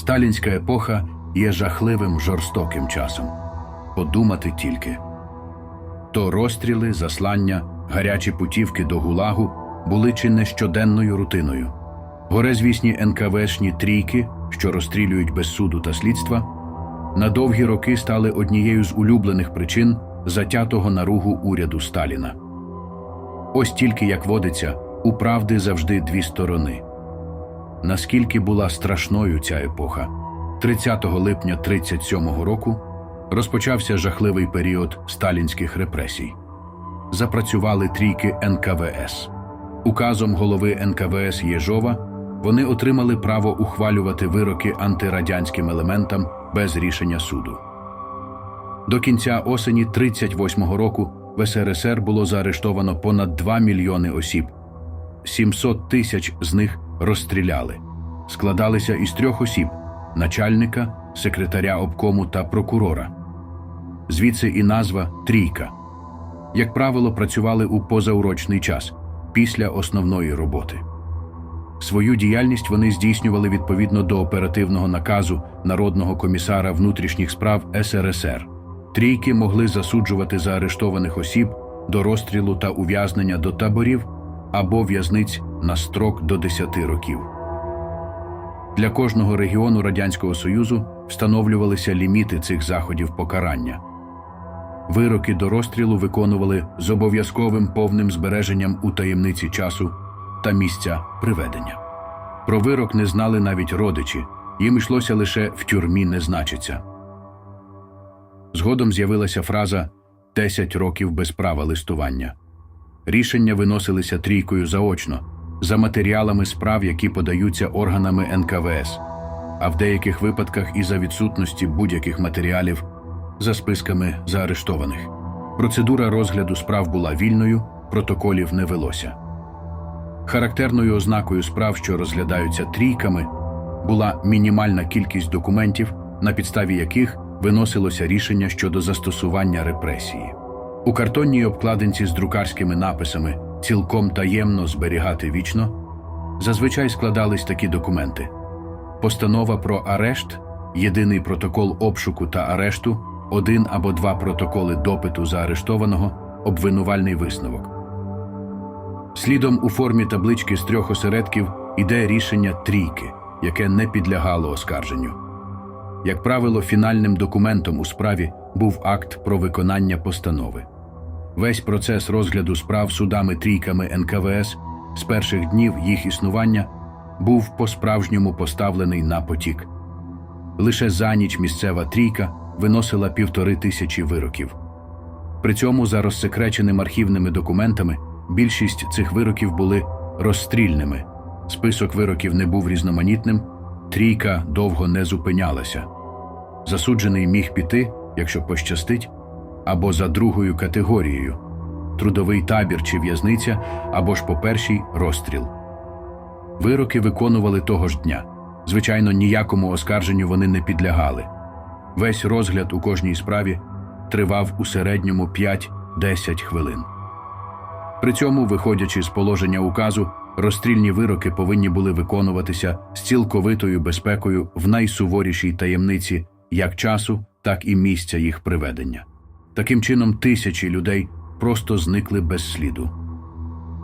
Сталінська епоха є жахливим жорстоким часом. Подумати тільки. То розстріли, заслання, гарячі путівки до гулагу були чи не щоденною рутиною. Горезвісні НКВшні трійки, що розстрілюють без суду та слідства, на довгі роки стали однією з улюблених причин затятого наругу уряду Сталіна. Ось тільки, як водиться, у правди завжди дві сторони. Наскільки була страшною ця епоха, 30 липня 37 року розпочався жахливий період сталінських репресій. Запрацювали трійки НКВС. Указом голови НКВС Єжова вони отримали право ухвалювати вироки антирадянським елементам без рішення суду. До кінця осені 38-го року в СРСР було заарештовано понад 2 мільйони осіб. 700 тисяч з них розстріляли. Складалися із трьох осіб начальника, секретаря обкому та прокурора. Звідси і назва трійка. Як правило, працювали у позаурочний час після основної роботи. Свою діяльність вони здійснювали відповідно до оперативного наказу Народного комісара внутрішніх справ СРСР. Трійки могли засуджувати заарештованих осіб до розстрілу та ув'язнення до таборів або в'язниць на строк до 10 років. Для кожного регіону Радянського Союзу встановлювалися ліміти цих заходів покарання. Вироки до розстрілу виконували з обов'язковим повним збереженням у таємниці часу та місця приведення. Про вирок не знали навіть родичі, їм йшлося лише в тюрмі не значиться. Згодом з'явилася фраза «10 років без права листування. Рішення виносилися трійкою заочно, за матеріалами справ, які подаються органами НКВС, а в деяких випадках і за відсутності будь-яких матеріалів за списками заарештованих. Процедура розгляду справ була вільною, протоколів не велося. Характерною ознакою справ, що розглядаються трійками, була мінімальна кількість документів, на підставі яких виносилося рішення щодо застосування репресії. У картонній обкладинці з друкарськими написами цілком таємно зберігати вічно зазвичай складались такі документи: постанова про арешт, єдиний протокол обшуку та арешту, один або два протоколи допиту заарештованого, обвинувальний висновок. Слідом у формі таблички з трьох осередків іде рішення трійки, яке не підлягало оскарженню. Як правило, фінальним документом у справі був акт про виконання постанови. Весь процес розгляду справ судами трійками НКВС з перших днів їх існування був по-справжньому поставлений на потік. Лише за ніч місцева трійка виносила півтори тисячі вироків. При цьому, за розсекреченими архівними документами, більшість цих вироків були розстрільними. Список вироків не був різноманітним, трійка довго не зупинялася. Засуджений міг піти, якщо пощастить, або за другою категорією трудовий табір чи в'язниця, або ж по першій розстріл. Вироки виконували того ж дня. Звичайно, ніякому оскарженню вони не підлягали. Весь розгляд у кожній справі тривав у середньому 5-10 хвилин. При цьому, виходячи з положення указу, розстрільні вироки повинні були виконуватися з цілковитою безпекою в найсуворішій таємниці як часу, так і місця їх приведення. Таким чином, тисячі людей просто зникли без сліду.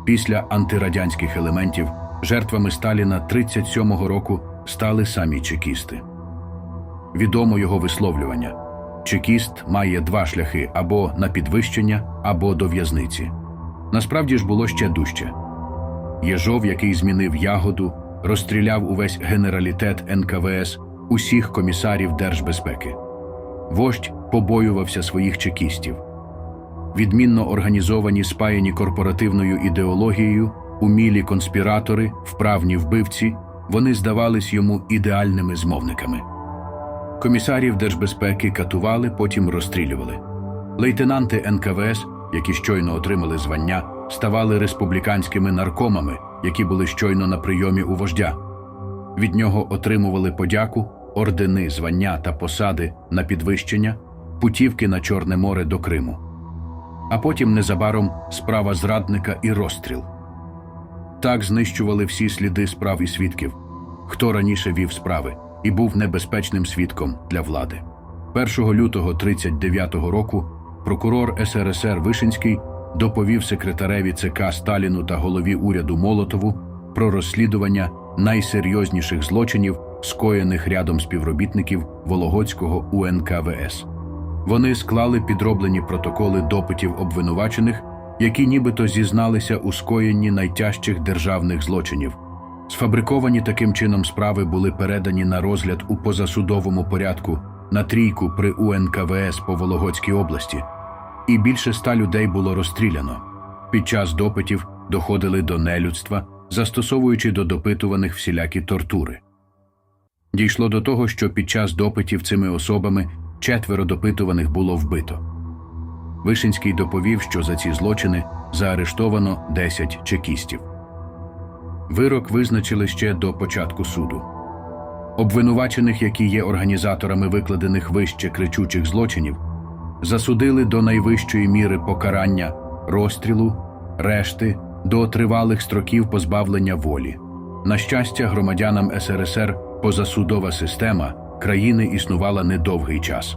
Після антирадянських елементів жертвами Сталіна 37-го року стали самі чекісти. Відомо його висловлювання: чекіст має два шляхи або на підвищення, або до в'язниці. Насправді ж було ще дужче. Єжов, який змінив ягоду, розстріляв увесь генералітет НКВС усіх комісарів держбезпеки. Вождь побоювався своїх чекістів. Відмінно організовані спаяні корпоративною ідеологією, умілі конспіратори, вправні вбивці, вони здавались йому ідеальними змовниками. Комісарів держбезпеки катували, потім розстрілювали. Лейтенанти НКВС, які щойно отримали звання, ставали республіканськими наркомами, які були щойно на прийомі у вождя. Від нього отримували подяку, ордени, звання та посади на підвищення, путівки на Чорне море до Криму. А потім незабаром справа зрадника і розстріл. Так знищували всі сліди справ і свідків, хто раніше вів справи, і був небезпечним свідком для влади. 1 лютого 39-го року прокурор СРСР Вишинський доповів секретареві ЦК Сталіну та голові уряду Молотову про розслідування найсерйозніших злочинів, скоєних рядом співробітників Вологодського УНКВС. Вони склали підроблені протоколи допитів обвинувачених, які нібито зізналися у скоєнні найтяжчих державних злочинів. Сфабриковані таким чином справи були передані на розгляд у позасудовому порядку на трійку при УНКВС по Вологодській області, і більше ста людей було розстріляно. Під час допитів доходили до нелюдства, застосовуючи до допитуваних всілякі тортури. Дійшло до того, що під час допитів цими особами четверо допитуваних було вбито. Вишинський доповів, що за ці злочини заарештовано 10 чекістів. Вирок визначили ще до початку суду. Обвинувачених, які є організаторами викладених вище кричучих злочинів, засудили до найвищої міри покарання, розстрілу, решти до тривалих строків позбавлення волі. На щастя, громадянам СРСР позасудова система країни існувала недовгий час.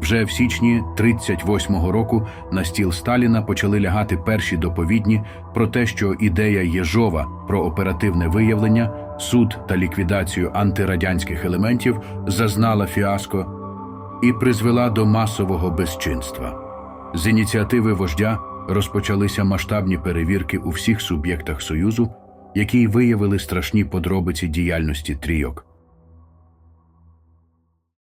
Вже в січні 38-го року на стіл Сталіна почали лягати перші доповідні про те, що ідея Єжова про оперативне виявлення, суд та ліквідацію антирадянських елементів зазнала фіаско і призвела до масового безчинства. З ініціативи вождя розпочалися масштабні перевірки у всіх суб'єктах Союзу, які виявили страшні подробиці діяльності трійок.